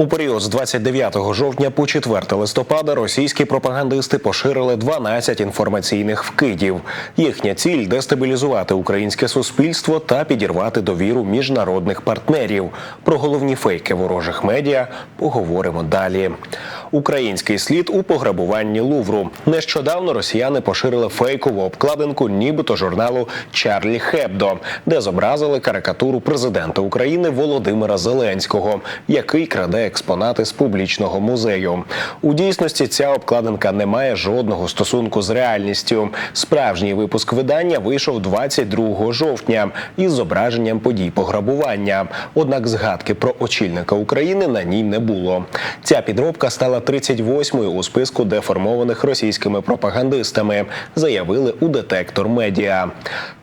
У період з 29 жовтня по 4 листопада російські пропагандисти поширили 12 інформаційних вкидів. Їхня ціль дестабілізувати українське суспільство та підірвати довіру міжнародних партнерів. Про головні фейки ворожих медіа поговоримо далі. Український слід у пограбуванні Лувру. Нещодавно росіяни поширили фейкову обкладинку, нібито журналу Чарлі Хебдо, де зобразили карикатуру президента України Володимира Зеленського, який краде експонати з публічного музею. У дійсності ця обкладинка не має жодного стосунку з реальністю. Справжній випуск видання вийшов 22 жовтня із зображенням подій пограбування. Однак згадки про очільника України на ній не було. Ця підробка стала 38-ю у списку деформованих російськими пропагандистами, заявили у детектор медіа.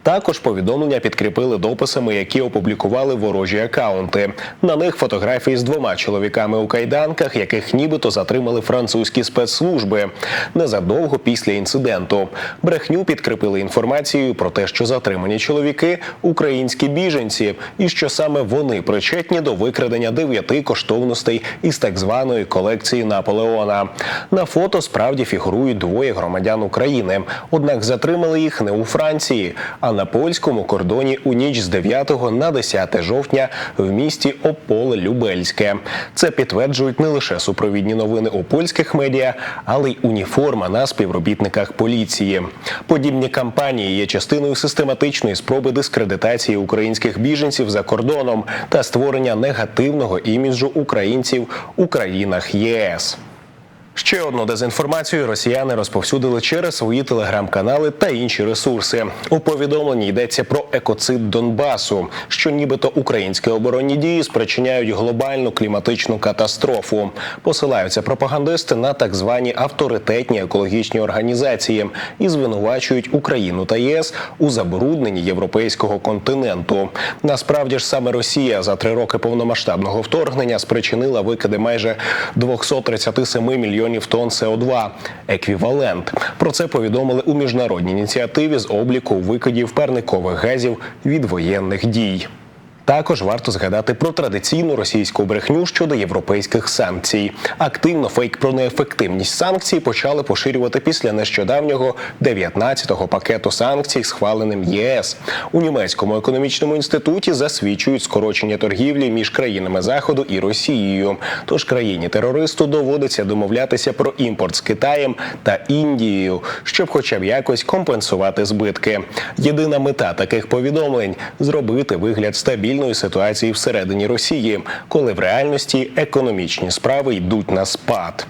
Також повідомлення підкріпили дописами, які опублікували ворожі акаунти. На них фотографії з двома чоловіками у кайданках, яких нібито затримали французькі спецслужби незадовго після інциденту. Брехню підкріпили інформацією про те, що затримані чоловіки українські біженці, і що саме вони причетні до викрадення дев'яти коштовностей із так званої колекції Наполеона. На фото справді фігурують двоє громадян України. Однак затримали їх не у Франції, а на польському кордоні у ніч з 9 на 10 жовтня в місті Ополе Любельське. Це підтверджують не лише супровідні новини у польських медіа, але й уніформа на співробітниках поліції. Подібні кампанії є частиною систематичної спроби дискредитації українських біженців за кордоном та створення негативного іміджу українців у країнах ЄС. Ще одну дезінформацію росіяни розповсюдили через свої телеграм-канали та інші ресурси. У повідомленні йдеться про екоцид Донбасу, що нібито українські оборонні дії спричиняють глобальну кліматичну катастрофу. Посилаються пропагандисти на так звані авторитетні екологічні організації і звинувачують Україну та ЄС у забрудненні європейського континенту. Насправді ж саме Росія за три роки повномасштабного вторгнення спричинила викиди майже 237 мільйонів тонн СО2 – еквівалент. Про це повідомили у міжнародній ініціативі з обліку викидів парникових газів від воєнних дій. Також варто згадати про традиційну російську брехню щодо європейських санкцій. Активно фейк про неефективність санкцій почали поширювати після нещодавнього 19-го пакету санкцій, схваленим ЄС. У німецькому економічному інституті засвідчують скорочення торгівлі між країнами Заходу і Росією. Тож країні терористу доводиться домовлятися про імпорт з Китаєм та Індією, щоб, хоча б якось компенсувати збитки. Єдина мета таких повідомлень зробити вигляд стабільної ситуації всередині Росії, коли в реальності економічні справи йдуть на спад.